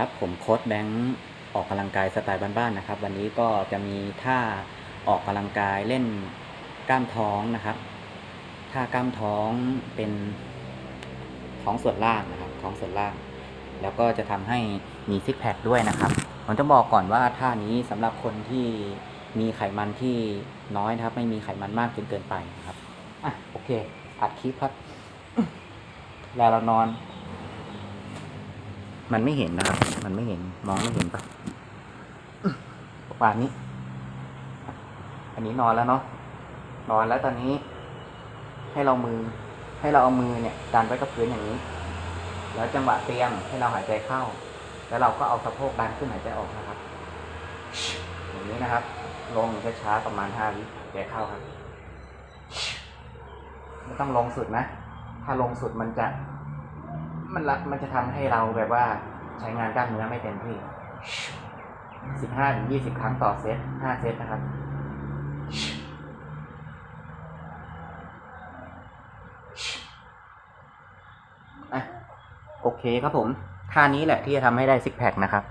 ครับ ผมโค้ดแบงค์ออกกำลังกายสไตล์บ้านๆนะครับ วันนี้ก็จะมีท่าออกกำลังกายเล่นกล้ามท้องนะครับท่ากล้ามท้องเป็นท้องส่วนล่างนะครับ ท้องส่วนล่าง แล้วก็จะทำให้มีซิกแพคด้วยนะครับผมจะบอกก่อนว่าท่านี้สำหรับคนที่มีไขมันที่น้อยนะครับ ไม่มีไขมันมากจนเกินไปนะครับอะโอเคอัดคลิปครับเวลาเรานอน มันไม่เห็นนะครับ มันไม่เห็น มองไม่เห็นปะประมาณนี้ อันนี้นอนแล้วเนาะ นอนแล้วตอนนี้ ให้เรามือ ให้เราเอามือเนี่ยดันไว้กับพื้นอย่างนี้ แล้วจังหวะเตียมให้เราหายใจเข้า แล้วเราก็เอาสะโพกดันขึ้นหายใจออกนะครับ อย่างนี้นะครับ ลงช้าๆประมาณห้าวิหายใจเข้าครับ ไม่ต้องลงสุดนะ ถ้าลงสุดมันจะ มันละมันจะทำให้เราแบบว่าใช้งานกล้ามเนื้อไม่เต็มที่สิบห้าถึงยี่สิบครั้งต่อเซตห้าเซตนะครับอะโอเคครับผมท่านี้แหละที่จะทำให้ได้ซิกแพคนะครับ